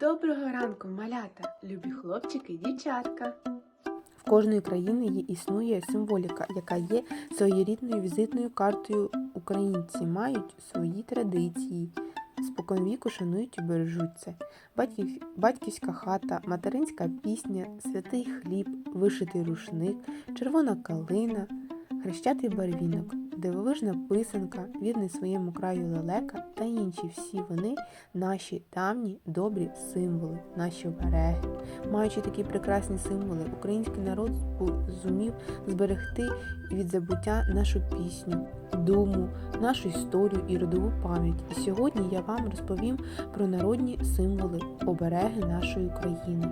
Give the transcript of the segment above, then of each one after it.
Доброго ранку, малята, любі хлопчики дівчатка. В кожної країни існує символіка, яка є своєрідною візитною картою. Українці мають свої традиції, споконвіку шанують і бережуть це. Батьків, батьківська хата, материнська пісня, святий хліб, вишитий рушник, червона калина, хрещатий барвінок, дивовижна писанка, вірний своєму краю лелека та інші всі вони наші давні добрі символи, наші обереги. Маючи такі прекрасні символи, український народ зумів зберегти від забуття нашу пісню, думу, нашу історію і родову пам'ять. І сьогодні я вам розповім про народні символи, обереги нашої України.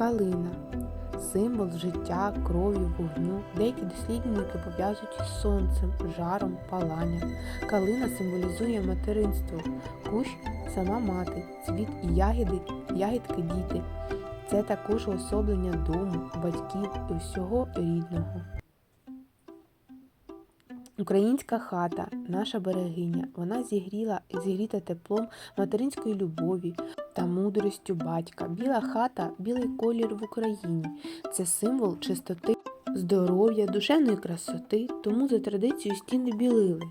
Калина символ життя, крові, вогню. Деякі дослідники пов'язують із сонцем, жаром, паланням. Калина символізує материнство, кущ сама мати, цвіт і ягіди, ягідки діти. Це також уособлення дому, батьків і всього рідного. Українська хата, наша берегиня, вона зігріла зігріта теплом материнської любові та мудростю батька. Біла хата білий колір в Україні. Це символ чистоти, здоров'я, душевної красоти, тому за традицією стіни білили.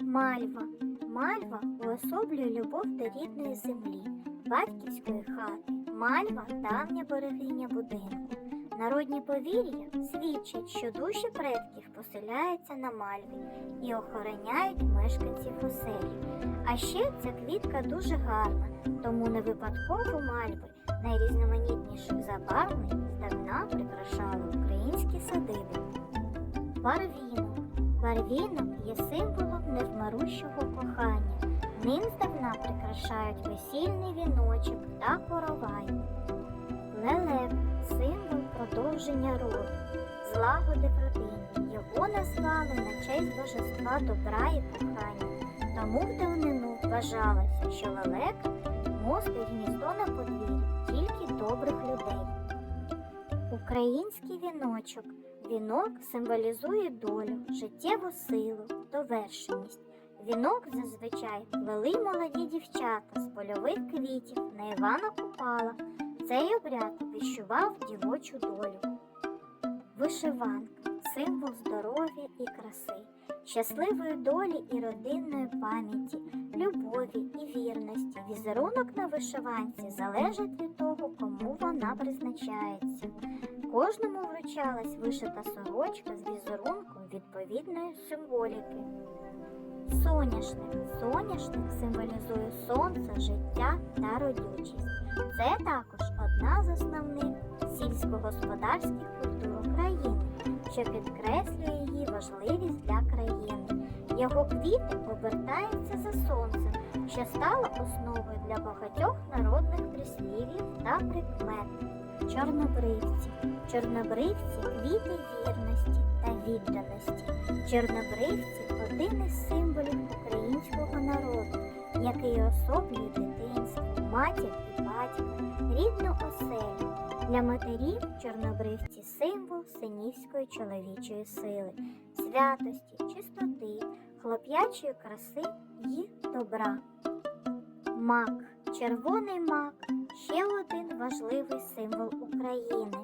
Мальва. Мальва уособлює любов до рідної землі, батьківської хати. Мальва давня берегиня будинку. Народні повір'я свідчать, що душі предків поселяються на мальві і охороняють мешканців оселі. А ще ця квітка дуже гарна, тому не випадково мальви найрізноманітніших забарвлень здавна прикрашали українські садиби. Барвінок. Барвінок є символом невмирущого кохання. Ним здавна прикрашають весільний віночок та коровай. Лелек продовження роду, злагоди в родині. Його назвали на честь божества добра і кохання. Тому в давнину вважалося, що лелек мостить гніздо на подвір'ї тільки добрих людей. Український віночок. Вінок символізує долю, життєву силу, довершеність. Вінок зазвичай плели молоді дівчата з польових квітів на Івана Купала. Цей обряд віщував дівочу долю. Вишиванка символ здоров'я і краси, щасливої долі і родинної пам'яті, любові і вірності. Візерунок на вишиванці залежить від того, кому вона призначається. Кожному вручалась вишита сорочка з візерунком відповідної символіки. Соняшник. Соняшник символізує сонце, життя та родючість. Це також одна з основних сільськогосподарських що підкреслює її важливість для країни. Його квіти обертаються за сонцем, що стало основою для багатьох народних прислів'їв та прикмет. Чорнобривці. Чорнобривці квіти вірності та відданості. Чорнобривці один із символів українського народу, який особлює дитинство, матір і батька, рідну оселю. Для матерів чорнобривці символ синівської чоловічої сили, святості, чистоти, хлоп'ячої краси і добра. Мак, червоний мак ще один важливий символ України,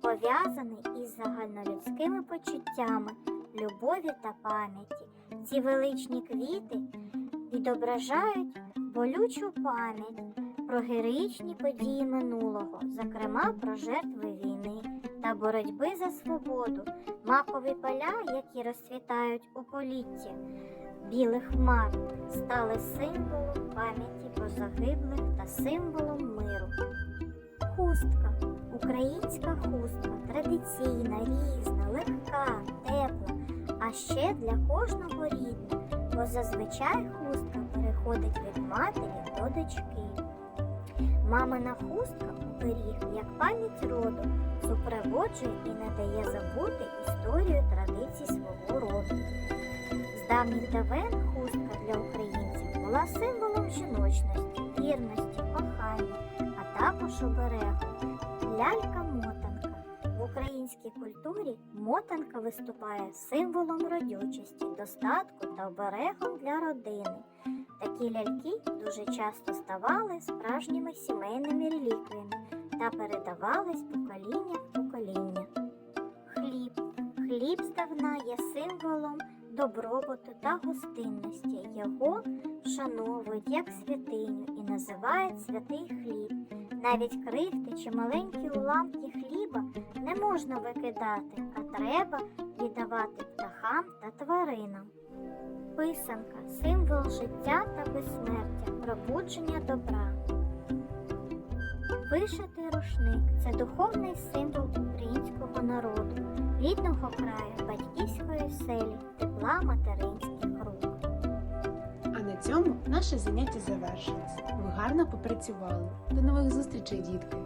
пов'язаний із загальнолюдськими почуттями, любові та пам'яті. Ці величні квіти відображають болючу пам'ять про героїчні події минулого, зокрема про жертви війни та боротьби за свободу, макові поля, які розцвітають у політті білих хмар, стали символом пам'яті про загиблих та символом миру. Хустка. Українська хустка традиційна, різна, легка, тепла, а ще для кожного рідна, бо зазвичай хустка переходить від матері до дочки. Мамина хустка оберіг як пам'ять роду, супроводжує і не дає забути історію традицій свого роду. З давніх давен хустка для українців була символом жіночності, вірності, кохання, а також оберегу. Лялька-мотанка. Українській культурі мотанка виступає символом родючості, достатку та оберегом для родини. Такі ляльки дуже часто ставали справжніми сімейними реліквіями та передавались покоління в покоління. Хліб. Хліб здавна є символом добробуту та гостинності. Його вшановують як святиню і називають святий хліб. Навіть крихти чи маленькі уламки хліба не можна викидати, а треба віддавати птахам та тваринам. Писанка символ життя та безсмертя, пробудження добра. Вишитий рушник це духовний символ українського народу, рідного краю, батьківської селі, тепла материнських рук. А на цьому наше заняття завершилось. Ви гарно попрацювали. До нових зустрічей, дітки!